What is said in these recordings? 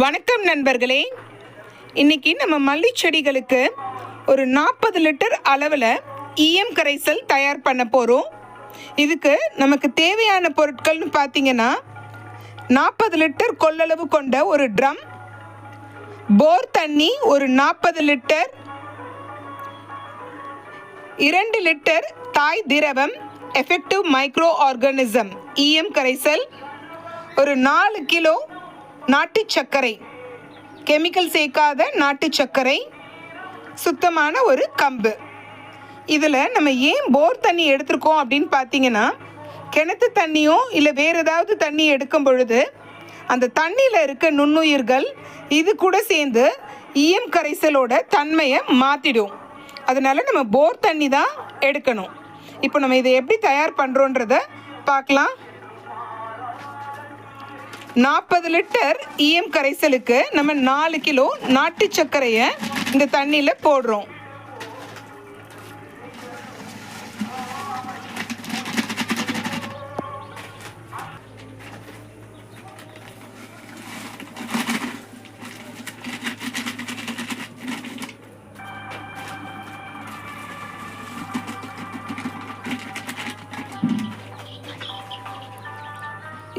வணக்கம் நண்பர்களே. இன்னைக்கு நம்ம மல்லி செடிகளுக்கு ஒரு நாற்பது லிட்டர் அளவில் ஈயம் கரைசல் தயார் பண்ண போகிறோம் இதுக்கு நமக்கு தேவையான பொருட்கள்னு பார்த்தீங்கன்னா நாற்பது லிட்டர் கொள்ளளவு கொண்ட ஒரு ட்ரம் போர் தண்ணி ஒரு நாற்பது லிட்டர் இரண்டு லிட்டர் தாய் திரவம் எஃபெக்டிவ் மைக்ரோ ஆர்கானிசம் ஈயம் கரைசல் ஒரு நாலு கிலோ நாட்டு சர்க்கரை. கெமிக்கல் சேர்க்காத நாட்டு சர்க்கரை. சுத்தமான ஒரு கம்பு. இதில் நம்ம ஏன் போர் தண்ணி எடுத்திருக்கோம் அப்படின்னு பார்த்தீங்கன்னா கிணத்து தண்ணியோ இல்லை வேறு ஏதாவது தண்ணி எடுக்கும் பொழுது அந்த தண்ணியில் இருக்க நுண்ணுயிர்கள் இது கூட சேர்ந்து ஈயம் கரைசலோட தன்மையை மாற்றிடும் அதனால் நம்ம போர் தண்ணி தான் எடுக்கணும். இப்போ நம்ம இதை எப்படி தயார் பண்ணுறோன்றத பார்க்கலாம். நாற்பது லிட்டர் ஈயம் கரைசலுக்கு நம்ம நாலு கிலோ நாட்டு சர்க்கரையை இந்த தண்ணியில் போடுறோம்.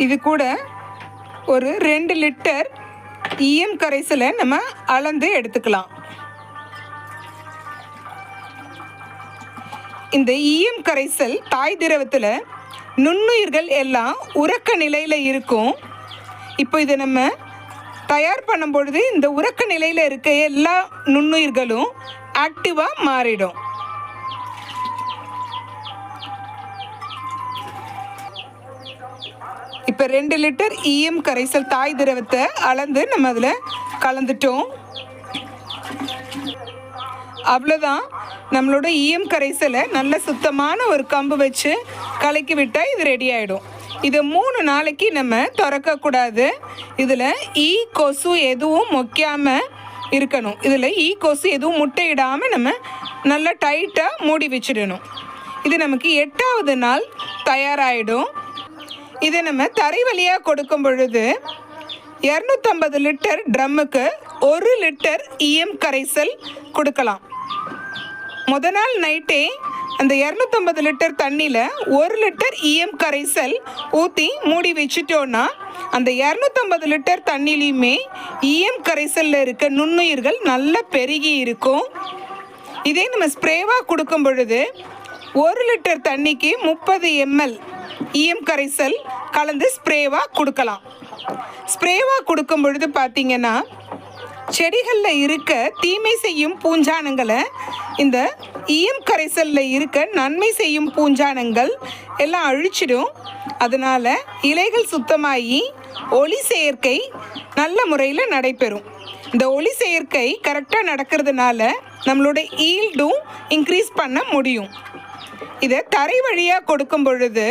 இது கூட ஒரு ரெண்டு லிட்டர் ஈயம் கரைசலை நம்ம அளந்து எடுத்துக்கலாம். இந்த ஈயம் கரைசல் தாய் திரவத்தில் நுண்ணுயிர்கள் எல்லாம் உறக்க நிலையில் இருக்கும். இப்போ இதை நம்ம தயார் பண்ணும் பொழுது இந்த உறக்க நிலையில் இருக்க எல்லா நுண்ணுயிர்களும் ஆக்டிவாக மாறிடும். இப்போ ரெண்டு லிட்டர் ஈயம் கரைசல் தாய் திரவத்தை அளந்து நம்ம அதில் கலந்துட்டோம். அவ்வளோதான் நம்மளோட ஈயம் கரைசலை நல்ல சுத்தமான ஒரு கம்பு வச்சு கலக்கி விட்டால் இது ரெடி ஆகிடும் இதை மூணு நாளைக்கு நம்ம திறக்கக்கூடாது இதில் ஈ கொசு எதுவும் மொக்காமல் இருக்கணும். இதில் ஈ கொசு எதுவும் முட்டையிடாமல் நம்ம நல்லா டைட்டாக மூடி வச்சிடணும். இது நமக்கு எட்டாவது நாள் தயாராகிடும் இதை நம்ம தரை வழியாக கொடுக்கும் பொழுது இரநூத்தம்பது லிட்டர் ட்ரம்முக்கு ஒரு லிட்டர் ஈயம் கரைசல் கொடுக்கலாம். முத நாள் நைட்டே அந்த இரநூத்தம்பது லிட்டர் தண்ணியில் ஒரு லிட்டர் ஈயம் கரைசல் ஊற்றி மூடி வச்சுட்டோன்னா அந்த இரநூத்தம்பது லிட்டர் தண்ணிலையுமே ஈயம் கரைசலில் இருக்க நுண்ணுயிர்கள் நல்லா பெருகி இருக்கும். இதே நம்ம ஸ்ப்ரேவாக கொடுக்கும் பொழுது ஒரு லிட்டர் தண்ணிக்கு முப்பது எம்எல் ஈயம் கரைசல் கலந்து ஸ்ப்ரேவாக கொடுக்கலாம். ஸ்ப்ரேவாக கொடுக்கும் பொழுது பார்த்தீங்கன்னா செடிகளில் இருக்க தீமை செய்யும் பூஞ்சானங்களை இந்த ஈயம் கரைசலில் இருக்க நன்மை செய்யும் பூஞ்சானங்கள் எல்லாம் அழிச்சிடும். அதனால் இலைகள் சுத்தமாகி ஒளி செயற்கை நல்ல முறையில் நடைபெறும். இந்த ஒளி செயற்கை கரெக்டாக நடக்கிறதுனால நம்மளோட ஈல்டும் இன்க்ரீஸ் பண்ண முடியும். இதை தரை வழியாக கொடுக்கும் பொழுது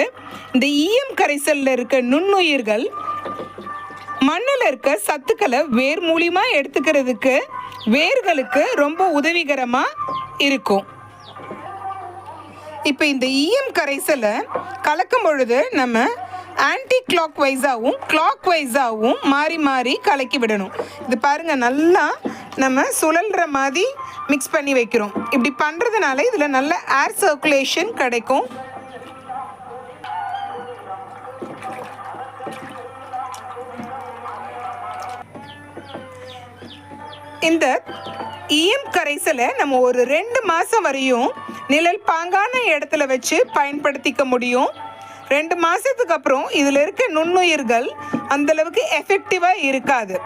இந்த ஈயம் கரைசலில் இருக்க நுண்ணுயிர்கள் மண்ணில் இருக்க சத்துக்களை வேர் மூலியமாக எடுத்துக்கிறதுக்கு வேர்களுக்கு ரொம்ப உதவிகரமாக இருக்கும். இப்போ இந்த ஈயம் கரைசலை கலக்கும் பொழுது நம்ம ஆன்டி கிளாக் வைஸாகவும் கிளாக் வைஸாகவும் மாறி மாறி கலக்கி விடணும். இது பாருங்கள் நல்லா நம்ம சுழல்ற மாதிரி மிக்ஸ் பண்ணி வைக்கிறோம். இப்படி பண்ணுறதுனால இதில் நல்ல ஏர் சர்க்குலேஷன் கிடைக்கும். இந்த ஈயம் கரைசலை நம்ம ஒரு ரெண்டு மாதம் வரையும் நிழல் பாங்கான இடத்துல வச்சு பயன்படுத்திக்க முடியும். ரெண்டு மாதத்துக்கு அப்புறம் இதில் இருக்க நுண்ணுயிர்கள் அந்தளவுக்கு எஃபெக்டிவாக இருக்காது.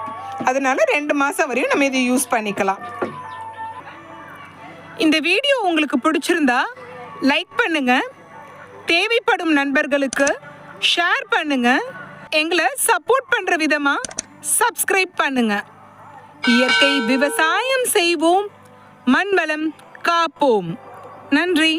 அதனால் ரெண்டு மாதம் வரையும் நம்ம இதை யூஸ் பண்ணிக்கலாம். இந்த வீடியோ உங்களுக்கு பிடிச்சிருந்தா லைக் பண்ணுங்கள் தேவைப்படும் நண்பர்களுக்கு ஷேர் பண்ணுங்கள் எங்களை சப்போர்ட் பண்ணுற விதமாக சப்ஸ்கிரைப் பண்ணுங்கள் இயற்கை விவசாயம் செய்வோம். மண் வளம் காப்போம். நன்றி.